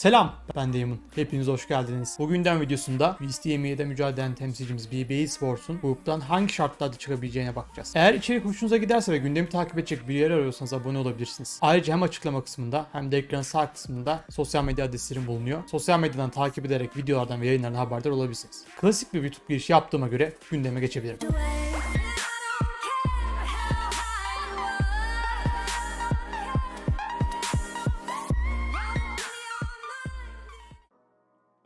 Selam, ben Damon. Hepiniz hoş geldiniz. Bugünden videosunda VSTME'de mücadele eden temsilcimiz BBE Sports'un gruptan hangi şartlarda çıkabileceğine bakacağız. Eğer içerik hoşunuza giderse ve gündemi takip edecek bir yer arıyorsanız abone olabilirsiniz. Ayrıca hem açıklama kısmında hem de ekranın sağ kısmında sosyal medya adreslerim bulunuyor. Sosyal medyadan takip ederek videolardan ve yayınlardan haberdar olabilirsiniz. Klasik bir YouTube girişi yaptığıma göre gündeme geçebilirim.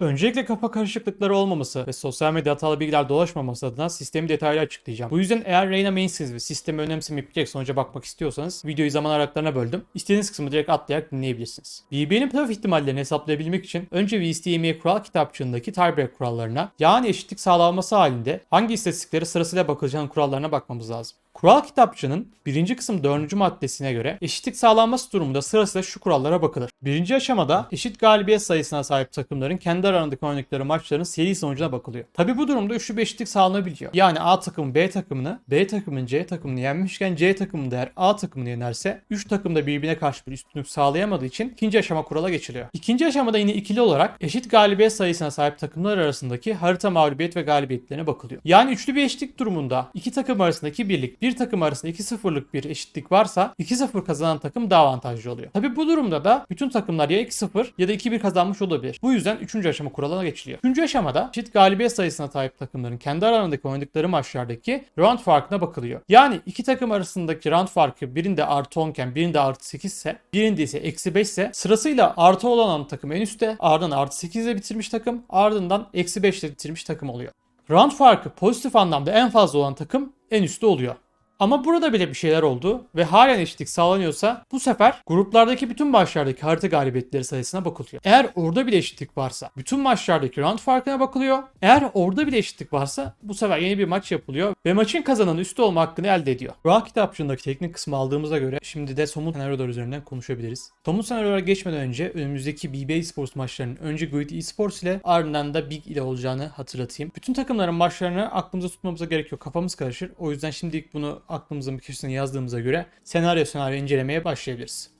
Öncelikle kafa karışıklıkları olmaması ve sosyal medya hatalı bilgiler dolaşmaması adına sistemi detaylı açıklayacağım. Bu yüzden eğer Reyna mainsiniz ve sistemi önemsemeyip direkt sonuca bakmak istiyorsanız videoyu zaman aralıklarına böldüm. İstediğiniz kısmı direkt atlayarak dinleyebilirsiniz. BB'nin playoff ihtimallerini hesaplayabilmek için önce VSTME kural kitapçığındaki tiebreak kurallarına yani eşitlik sağlanması halinde hangi istatistiklere sırasıyla bakılacağının kurallarına bakmamız lazım. Kural kitapçığının birinci kısım dördüncü maddesine göre eşitlik sağlanması durumunda sırasıyla şu kurallara bakılır. Birinci aşamada eşit galibiyet sayısına sahip takımların kendi aralarındaki oynadıkları maçların seri sonucuna bakılıyor. Tabi bu durumda üçlü bir eşitlik sağlanabiliyor. Yani A takımı B takımını, B takımın C takımını yenmişken C takımı da A takımını yenerse 3 takım da birbirine karşı bir üstünlük sağlayamadığı için ikinci aşama kurala geçiliyor. İkinci aşamada yine ikili olarak eşit galibiyet sayısına sahip takımlar arasındaki harita mağlubiyet ve galibiyetlerine bakılıyor. Yani üçlü bir eşitlik durumunda iki takım arasındaki birlik, bir takım arasında 2-0'lık bir eşitlik varsa 2-0 kazanan takım daha avantajlı oluyor. Tabi bu durumda da bütün takımlar ya 2-0 ya da 2-1 kazanmış olabilir. Bu yüzden 3. aşama kuralına geçiliyor. 3. aşamada eşit galibiyet sayısına sahip takımların kendi aralarındaki oynadıkları maçlardaki round farkına bakılıyor. Yani iki takım arasındaki round farkı birinde artı 10 iken birinde artı 8 ise birinde ise eksi 5 ise sırasıyla artı olan takım en üstte ardından artı 8 ile bitirmiş takım ardından eksi 5 ile bitirmiş takım oluyor. Round farkı pozitif anlamda en fazla olan takım en üstte oluyor. Ama burada bile bir şeyler oldu ve halen eşitlik sağlanıyorsa bu sefer gruplardaki bütün maçlardaki harita galibiyetleri sayısına bakılıyor. Eğer orada bile eşitlik varsa bütün maçlardaki round farkına bakılıyor. Eğer orada bile eşitlik varsa bu sefer yeni bir maç yapılıyor ve maçın kazananı üstü olma hakkını elde ediyor. Rock kitapçığındaki teknik kısmı aldığımıza göre şimdi de somut senaryolar üzerinden konuşabiliriz. Somut senaryolara geçmeden önce önümüzdeki BB Sports maçlarının önce Grid Esports ile ardından da Big ile olacağını hatırlatayım. Bütün takımların maçlarını aklımıza tutmamıza gerek yok. Kafamız karışır. O yüzden şimdilik bunu aklımızın bir köşesine yazdığımıza göre senaryo senaryo incelemeye başlayabiliriz.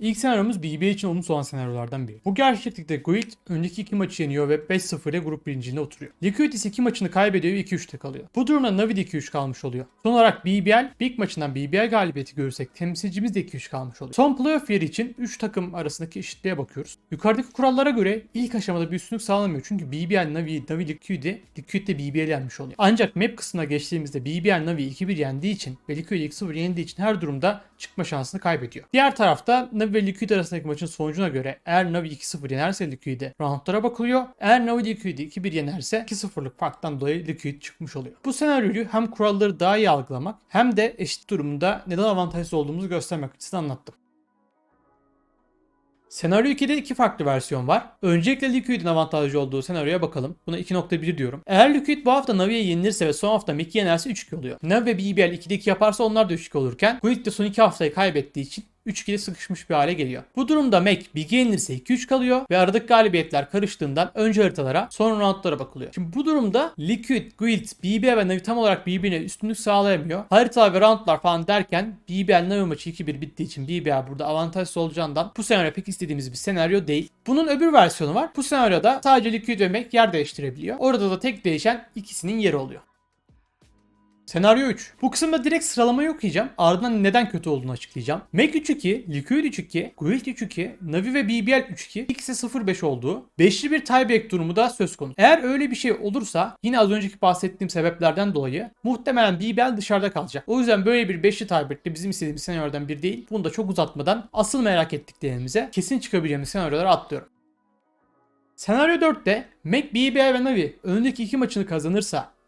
İlk senaryomuz BB için olumsuz olan senaryolardan biri. Bu gerçeklikte Guild önceki iki maçı yeniyor ve 5-0 ile grup birinciliğine oturuyor. Liquid ise iki maçını kaybediyor ve 2-3'te kalıyor. Bu durumda Navi de 2-3 kalmış oluyor. Son olarak BBL, Big maçından BBL galibiyeti görürsek temsilcimiz de 2-3 kalmış oluyor. Son playoff yeri için 3 takım arasındaki eşitliğe bakıyoruz. Yukarıdaki kurallara göre ilk aşamada bir üstünlük sağlanmıyor çünkü BBL, Navi, Navi Liquid'i Liquid de BBL yenmiş oluyor. Ancak map kısmına geçtiğimizde BBL, Navi 2-1 yendiği için ve Liquid 2-0 yendiği için her durumda çıkma şansını kaybediyor. Diğer tarafta Navi ve Liquid arasındaki maçın sonucuna göre eğer Navi 2-0 yenerse Liquid'e roundlara bakılıyor. Eğer Navi Liquid'i 2-1 yenerse 2-0'lık farktan dolayı Liquid çıkmış oluyor. Bu senaryoyu hem kuralları daha iyi algılamak hem de eşit durumda neden avantajlı olduğumuzu göstermek açısından anlattım. Senaryo 2'de iki farklı versiyon var. Öncelikle Liquid'in avantajlı olduğu senaryoya bakalım. Buna 2.1 diyorum. Eğer Liquid bu hafta Navi'ye yenilirse ve son hafta Mickey yenerse 3-2 oluyor. Navi ve BBL 2'de 2 yaparsa onlar da 3-2 olurken Guild de son 2 haftayı kaybettiği için 3-2'de sıkışmış bir hale geliyor. Bu durumda Mac Big yenilirse 2-3 kalıyor ve aradaki galibiyetler karıştığından önce haritalara sonra roundlara bakılıyor. Şimdi bu durumda Liquid, Guild, BBL ve Navi tam olarak birbirine üstünlük sağlayamıyor. Harita ve roundlar falan derken BBL Navi maçı 2-1 bittiği için BBL burada avantajsız olacağından bu senaryo pek istediğimiz bir senaryo değil. Bunun öbür versiyonu var. Bu senaryoda sadece Liquid ve Mac yer değiştirebiliyor. Orada da tek değişen ikisinin yeri oluyor. Senaryo 3. Bu kısımda direkt sıralamayı okuyacağım. Ardından neden kötü olduğunu açıklayacağım. Mac 3-2, Liquid 3-2, Guild 3-2, Navi ve BBL 3-2, ikisi 0-5 olduğu, beşli bir tiebreak durumu da söz konusu. Eğer öyle bir şey olursa yine az önceki bahsettiğim sebeplerden dolayı muhtemelen BBL dışarıda kalacak. O yüzden böyle bir beşli tiebreak de bizim istediğimiz senaryolardan biri değil. Bunu da çok uzatmadan asıl merak ettiklerimize kesin çıkabileceğimiz senaryolara atlıyorum. Senaryo 4'te Mac, BBL ve Navi önündeki iki maçını kazanırsa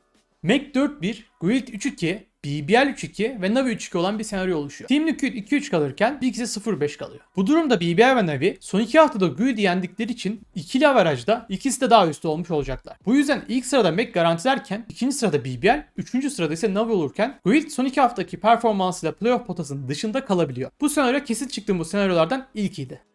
Mac 4-1, Guild 3-2, BBL 3-2 ve Navi 3-2 olan bir senaryo oluşuyor. Team Liquid 2-3 kalırken Big ise 0-5 kalıyor. Bu durumda BBL ve Navi son 2 haftada Guild'i yendikleri için ikili averajda ikisi de daha üstü olmuş olacaklar. Bu yüzden ilk sırada Mac garantilerken ikinci sırada BBL, üçüncü sırada ise Navi olurken Guild son 2 haftaki performansıyla playoff potasının dışında kalabiliyor. Bu senaryo kesin çıktığım bu senaryolardan ilkiydi.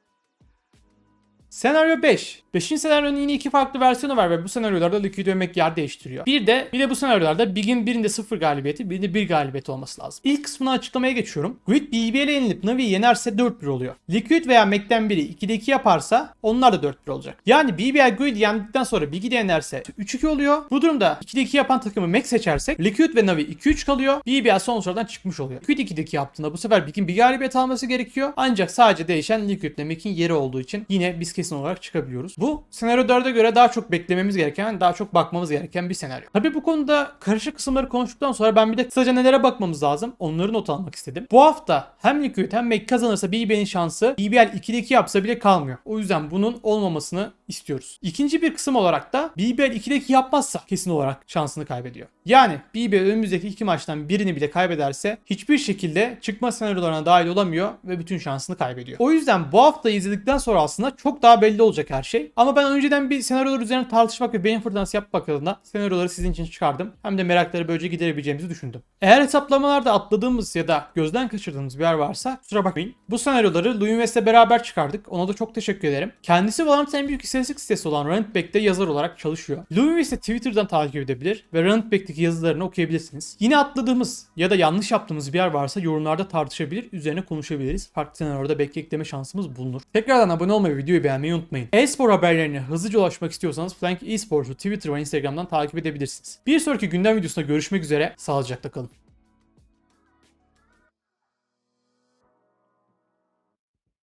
Senaryo 5. 5. senaryonun yine iki farklı versiyonu var ve bu senaryolarda Liquid Mac yer değiştiriyor. Bir de bir de bu senaryolarda Big'in birinde 0 galibiyeti birinde 1 galibiyeti olması lazım. İlk kısmını açıklamaya geçiyorum. Guild BBL'e yenilip Navi'yi yenerse 4-1 oluyor. Liquid veya Mac'ten biri 2'de 2 yaparsa onlar da 4-1 olacak. Yani BBL Guild yendikten sonra Big'i de yenerse 3-2 oluyor. Bu durumda 2'de 2 yapan takımı Mac seçersek Liquid ve Navi 2-3 kalıyor. BBL son sıradan çıkmış oluyor. Liquid 2'de 2 yaptığında bu sefer Big'in bir galibiyet alması gerekiyor. Ancak sadece değişen Liquid ile Mac'in yeri olduğu için yine biz kesin olarak çıkabiliyoruz. Bu senaryo 4'e göre daha çok beklememiz gereken, daha çok bakmamız gereken bir senaryo. Tabii bu konuda karışık kısımları konuştuktan sonra ben bir de kısaca nelere bakmamız lazım onları not almak istedim. Bu hafta hem Liquid hem Mac kazanırsa BBL'in şansı BBL 2'de 2 yapsa bile kalmıyor. O yüzden bunun olmamasını istiyoruz. İkinci bir kısım olarak da BBL 2'de 2 yapmazsa kesin olarak şansını kaybediyor. Yani BBL önümüzdeki iki maçtan birini bile kaybederse hiçbir şekilde çıkma senaryolarına dahil olamıyor ve bütün şansını kaybediyor. O yüzden bu haftayı izledikten sonra aslında çok daha belli olacak her şey. Ama ben önceden bir senaryolar üzerine tartışmak ve beyin fırtınası yapmak adına senaryoları sizin için çıkardım. Hem de merakları böylece giderebileceğimizi düşündüm. Eğer hesaplamalarda atladığımız ya da gözden kaçırdığımız bir yer varsa kusura bakmayın. Bu senaryoları Louis West'le beraber çıkardık. Ona da çok teşekkür ederim. Kendisi Valorant'ın en büyük istatistik sitesi olan Running Back'te yazar olarak çalışıyor. Louis West'i Twitter'dan takip edebilir ve Running Back'teki yazılarını okuyabilirsiniz. Yine atladığımız ya da yanlış yaptığımız bir yer varsa yorumlarda tartışabilir, üzerine konuşabiliriz. Farklı senaryoda belki ekleme şansımız bulunur. Tekrardan abone olmayı ve videoyu beğenmeyi unutmayın. E-spor haberlerine hızlıca ulaşmak istiyorsanız Flank Esports'u Twitter ve Instagram'dan takip edebilirsiniz. Bir sonraki gündem videosunda görüşmek üzere. Sağlıcakla kalın.